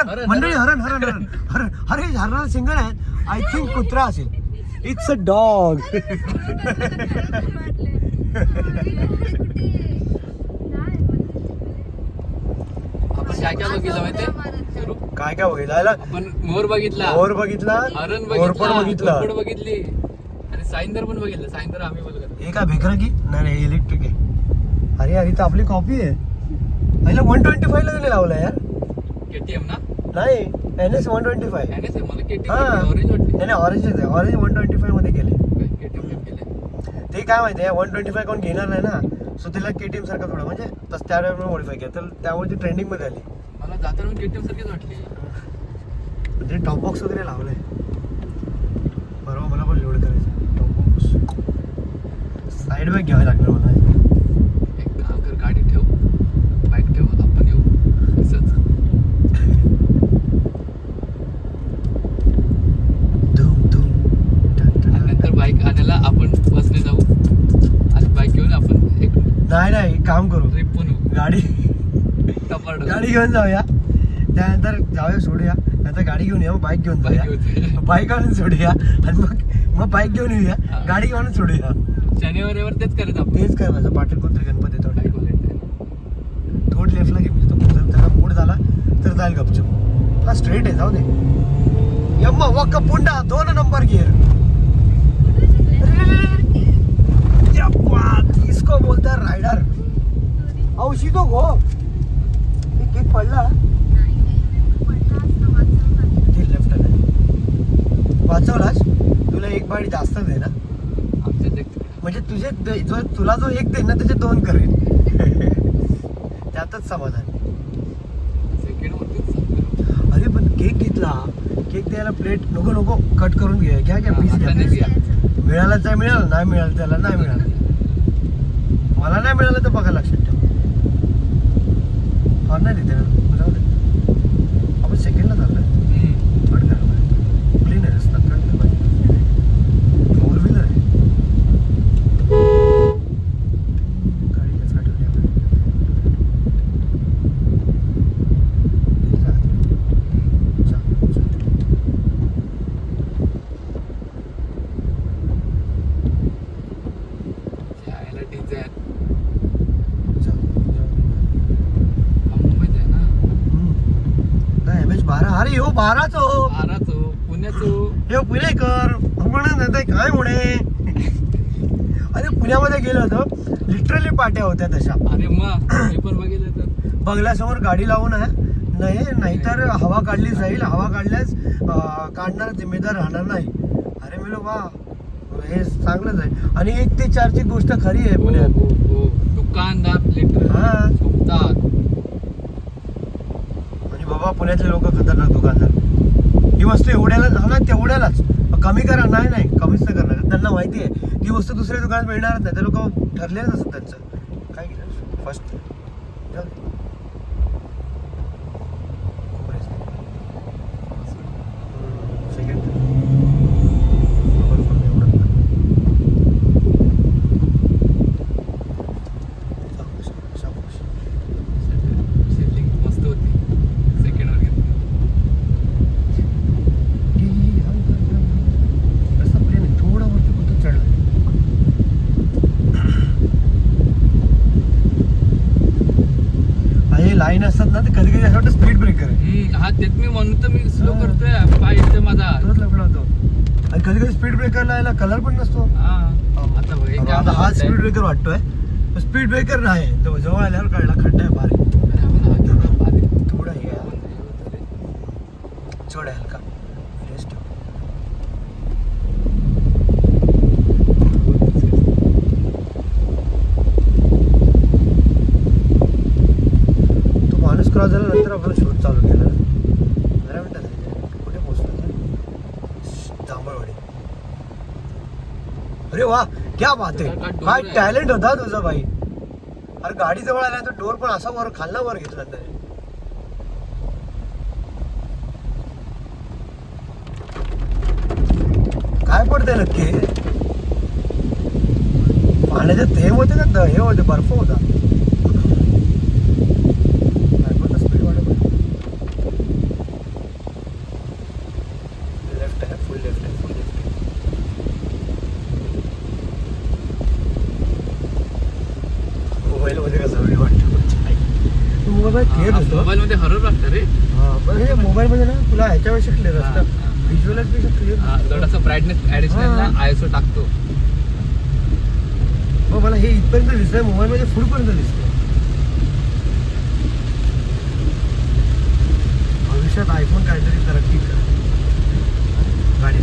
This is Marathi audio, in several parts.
हरण हरण, मंडळी हरण. हरण हरण हरण. अरे हरण सिंगल आहे आय थिंक कुत्रा असेल. इट्स अ डॉग आपण काय काय बघितलं माहितीये? सुरू? काय काय बघितलं? आपण मोर बघितला. मोर बघितला हरण मोर पण बघितला बघितलं. बघितली. आणि साईंदर पण बघितलं. साईंदर आम्ही बघितलं. हे काय भेकरा की? नाही नाही इलेक्ट्रिक आहे. अरे अरे तर आपली कॉपी आहे. पहिला वन ट्वेंटी फाय ला लावला यार. केटीएम ना? नाही N S one twenty five आहे, हा. नाही ऑरेंजच आहे ऑरेंज वन ट्वेंटी फायमध्ये गेले. ते काय माहिती आहे वन ट्वेंटी फाय कोण घेणार नाही ना. सो त्याला केटीएम सारखं थोडं म्हणजे तस त्या टाइम मॉडीफाय केलं. तर त्यामुळे ती ट्रेंडिंगमध्ये आली. मला जाताना केटीएम सारखीच वाटली. ते टॉप बॉक्स वगैरे लावलंय. बरोबर मला पण लोड करायचं. टॉप बॉक्स साईड बॅग घ्यावी लागणार मला एक काम कर गाडी ठेव बाईक ठेव आपण येऊ असंच धूम धूम टन टन. आणि आणायला आपण बसने जाऊ. आणि बाईक घेऊन आपण एक नाही नाही एक काम करू. ट्रिप पण होऊ गाडी गाडी घेऊन जाऊया. त्यानंतर जाऊया सोडूया. नंतर गाडी घेऊन या बाईक घेऊन जाऊया. घेऊन बाईक आणून सोडूया. आणि मग मग बाईक घेऊन येऊया. गाडी घेऊन सोडूया. शनिवारीवर तेच करत आपण. तेच करायचं पाटील कोणतरी गणपती. थोड लेफ्टला घे म्हणजे जर त्याला मूड झाला तर जाईल गपचूप. हा स्ट्रेट आहे जाऊ दे. यम्मा वक्क पुंडा दोन नंबर गिअर इसको बोलता रायडर औशी तो गो एक पडला ते लेफ्ट वाचवलास तुला एक बाडी जास्त दे ना म्हणजे तुझे जो तुला जो एक दे ना त्याचे दोन करेल त्यातच समाधान सेकंड अरे पण केक घेतला. केक द्यायला प्लेट नको नको. कट करून घ्या घ्या घ्या पीस घ्या. मिळाला तर मिळालं नाही मिळालं त्याला नाही मिळालं. मला नाही मिळालं तर बघा लक्षात ठेवा. हा नाही तिथे ना जाऊ दे आपण सेकंडला चाललोय हम्म. कट करा क्लीन आहे रस्ता कट कर फोर व्हीलर आहे गाडी left ला ठेवली आपण. इथे राहते. चल, चल. जायला डिझाईन चल, जाऊ मुंबईत आहे ना दे. नाही एम एच बारा अरे हो. हो बाराचो पुण्याचो. हे पुणेकर येते काय म्हणे? अरे पुण्यामध्ये गेलो होतो. लिटरली पाट्या होत्या तशा. अरे मग पण बघितलं तर. बंगल्यासमोर गाडी लावून आहे नाही नाहीतर हवा काढली जाईल. हवा काढल्यास काढणारा जिम्मेदार राहणार नाही. अरे मी वा हे चांगलंच आहे. आणि एक ते चारची गोष्ट खरी आहे हो पुण्यात. हो हो. दुकानदार लिटर हा. बाबा पुण्यातले लोक खतरनाक दुकानदार. ही वस्तू एवढ्यालाच हा ना तेवढ्यालाच. कमी करा नाही नाही कमीच नाही करणार. त्यांना माहिती आहे ती वस्तू दुसऱ्या दुकानात मिळणारच नाही. ते लोक ठरलेलंच असतात त्यांचं. काय फर्स्ट सेकंड सेटिंग मस्त होती सेकंड वर घेतली रस्ता प्लेन आहे थोडा वरती कुठं चढलं हे लाईन असतात ना ते कधी कधी असं वाटतं स्पीड ब्रेकर तेच मी म्हणतो मी स्लो. करतोय. पाय येतोय माझा. तोच लफडा होतो. आणि कधी कधी स्पीड ब्रेकरला याला कलर पण नसतो. हा. आता बघ एक आता हा स्पीड ब्रेकर वाटतोय. स्पीड ब्रेकर नाही. तो जवळ आल्यावर कळला खड्डा आहे भारी थोडा हे. चढ आहे हलका. रेस्ट तो माणूस क्रॉस झाल्यानंतर आपण शूट चालू केलं जरा मिनटं झाली कुठे पोहोचलो जांभळवाडी अरे वा क्या बात आहे. काय. टॅलेंट होता तुझा भाई. अरे गाडी जवळ आल्यानंतर डोर पण असा वर खालना वर घेतला त्याने काय पडतंय नक्की? पाण्याचे थेंब होते का? हे होते बर्फ होती. फुल लेफ्ट आहे फुल लेफ्ट मोबाईल मध्ये कसं वेळ वाटतं मोबाईल क्लिअर होतो. मोबाईल मध्ये हरर वाटतं रे. हा पण हे मोबाईल मध्ये ना तुला ह्याच्यापेक्षा क्लिअर हा, असतं हा. व्हिज्युअलपेक्षा हा, क्लिअर थोडासा ब्राईटनेस ऍडिशनल ना हा. आयसो टाकतो. मग मला हे इथपर्यंत दिसतंय मोबाईल मध्ये पुढपर्यंत दिसतंय. भविष्यात आयफोन काहीतरी तरक्की कर गाडी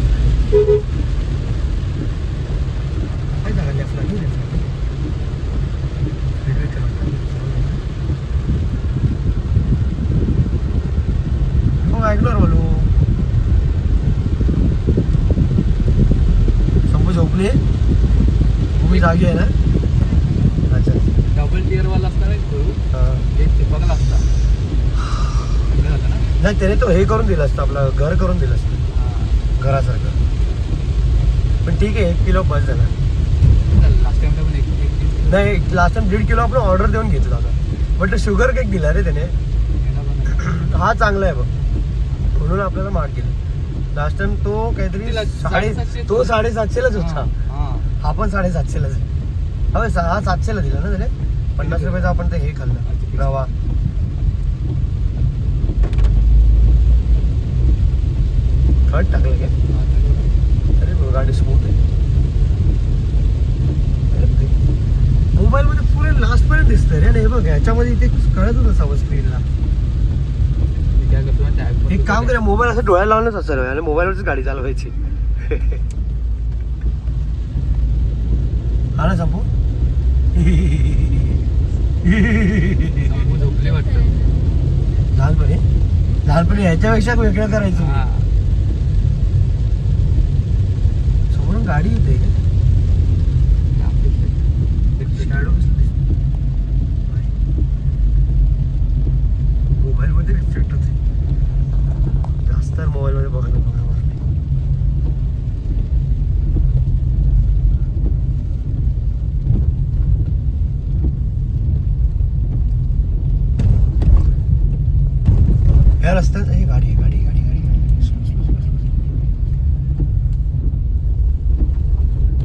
काय जागा लेफ्टला नाही लेफ्टला रेल्वे हो ऐकणार बोलू शंभू झोपली भूमी जागी आहे ना? अच्छा. डबल टिअर वाला असता. चिपकला असता नाही त्याने तो हे करून दिलं असतं आपलं घर करून दिलं असतं. घरासारखं. पण ठीक आहे एक किलो बस झाला. नाही लास्ट टाइम दीड किलो आपण ऑर्डर देऊन घेतला होता. बट शुगर केक दिला रे त्याने. हा चांगला आहे बघ. म्हणून आपल्याला मार्क केलं. लास्ट टाइम तो काहीतरी? साडे? तो साडेसातशेलाच होता. हा. हा पण साडेसातशेलाच आहे हा सातशेला दिला ना त्याने? पन्नास रुपयाचं आपण ते हे खाल्लं. रवा. थर्ड टाकलं काय अरे गाडी स्मूथ आहे. मोबाईल मध्ये पुरे लास्ट पर्यंत दिसतंय रे आणि हे बघ याच्यामध्ये इथे कळतच नसावं स्क्रीनला. एक काम करा मोबाईल असं डोळ्याला लावूनच असं आणि मोबाईलवरच गाडी चालवायची. ना संपू? झोपले वाटतं. लहानपणी? लहानपणी ह्याच्यापेक्षा वेगळं करायचं. समोरून गाडी येते शॅडो मोबाईल मध्ये रिफ्लेक्ट होते जास्त मोबाईल मध्ये बघायला बघा या रस्त्यात हे गाडी आहे, गाडी गाडी गाडी गाडी Slow, slow, slow, slow.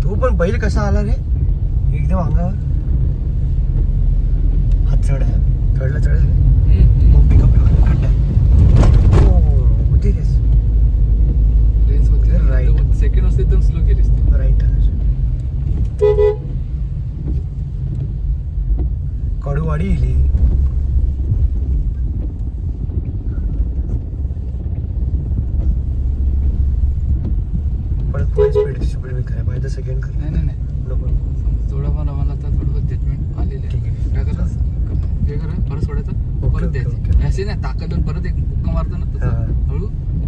तो पण बैल कसा आला रे एकदम अंगावर हात चढ आहे हो? ठीक आहे Race होती. Right. तर Second असते एकदम स्लो केलीस ती. राईट कडूवाडी इली परत पुढे स्पीड स्पीड ब्रेकर आहे पाहिजे सेकंड कर। नाही नाही नाही। नको थोडंफार आम्हाला आता थोडं जजमेंट आलेलं ठीक आहे करायचं हे करा परत सोडायचं परत द्यायचं. असे नाही ताकद देऊन परत एक मुक्का मारतो ना तसं. हा. हळू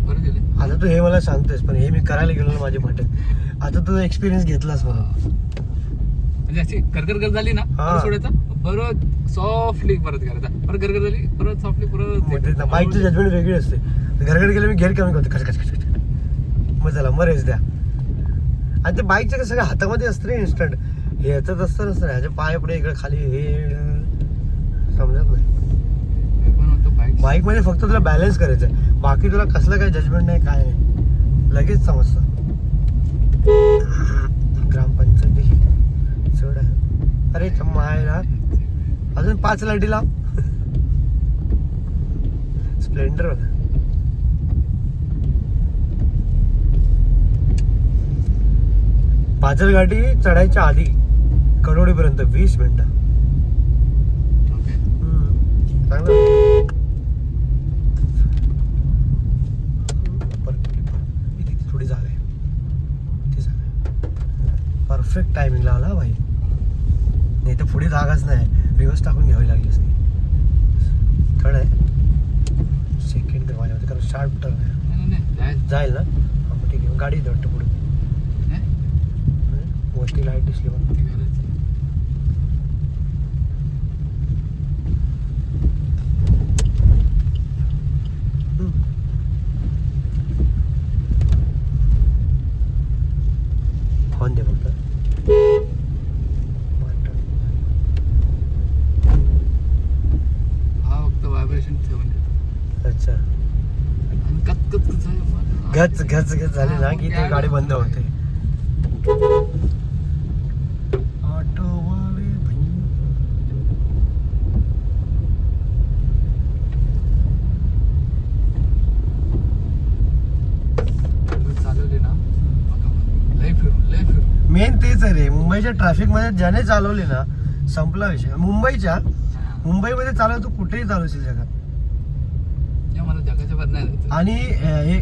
परत दिले आता तू हे मला सांगतोयस पण हे मी करायला गेलो ना माझे फाटक आता तू एक्सपिरियन्स घेतलास मला म्हणजे अशी गरगर गर झाली ना हा. परत सोडायचं परत सॉफ्टली परत करायचा. परत गरगर झाली परत सॉफ्टली परत बाईकची जजमेंट वेगळी असते. घरकडे गेलं मी घेर कमी करतो. कच कच. मग चला मग रेस द्या. आणि ते बाईकच्या कसं सगळं हातामध्ये असतं इन्स्टंट हे याच्यात असतं नसतं ह्याचे पाय पुढे इकडे खाली हे समजत नाही. बाईकमध्ये फक्त तुला बॅलन्स करायचं आहे बाकी तुला कसलं काय जजमेंट नाही काय नाही. लगेच समजतं. ग्रामपंचायत. चढ आहे. अरे मायला अजून पाच लाटी लाव. स्प्लेंडर होता पाचल गाठी चढायच्या आधी करोडीपर्यंत वीस मिनिटं ओके हम्म, चांगलं परत गेली, परत. इथे- इथे थोडी जागा आहे ती जागा आहे परफेक्ट टायमिंगला आला हा भाई नाही तर पुढे जागाच नाही रिव्हर्स टाकून घ्यावी लागली असती थर्ड आहे सेकंड माझ्यामध्ये कारण शार्प टर्न आहे नाही, नाही, नाही जायचं. जाईल ना हा मग ठीक आहे गाडी वाटतं पुढे? मोठी लाइट दिसली मला ती करायची. फोन दे फक्त हा फक्त व्हायब्रेशन ठेवून देतो अच्छा आणि कत कत कत आहे मला. घच घच घच झाली ना की ते गाडी बंद होते. मेन तेच आहे रे मुंबईच्या ट्रॅफिकमध्ये ज्याने चालवली ना संपला विषय. मुंबईच्या? मुंबईमध्ये चालव तू कुठेही चालवशील जगात. मला जगाच्या नाही आणि हे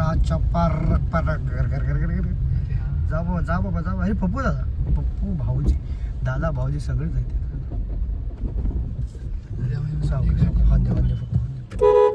चपार पर गर गर गर. अरे हा. जा बाबा जा बाबा जा. अरे पप्पू दादा पप्पू भाऊजी दादा भाऊजी सगळेच आहेत अरे आम्ही सावळे, एक सावळे. वांदे, वांदे, पप्पू, वांदे.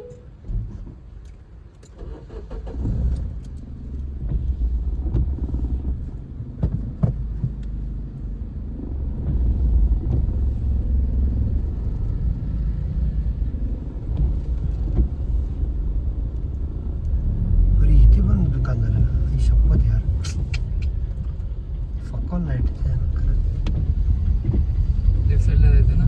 अरे इथे पण दुकान झालं आई शपथ यार फकॉन लाइट लेफ्ट साईडला जायचं ना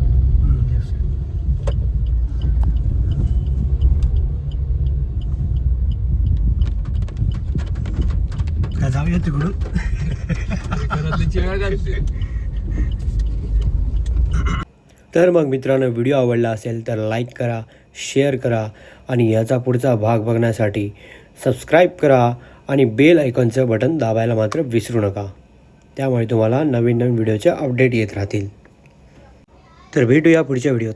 काय जाऊया तिकडून. तर मग मित्रांनो व्हिडिओ आवडला असेल तर लाईक करा शेअर करा आणि याचा पुढचा भाग बघण्यासाठी सबस्क्राईब करा आणि बेल आयकॉनचं बटन दाबायला मात्र विसरू नका. त्यामुळे तुम्हाला नवीन नवीन व्हिडिओचे अपडेट येत राहतील. तर भेटूया पुढच्या व्हिडिओत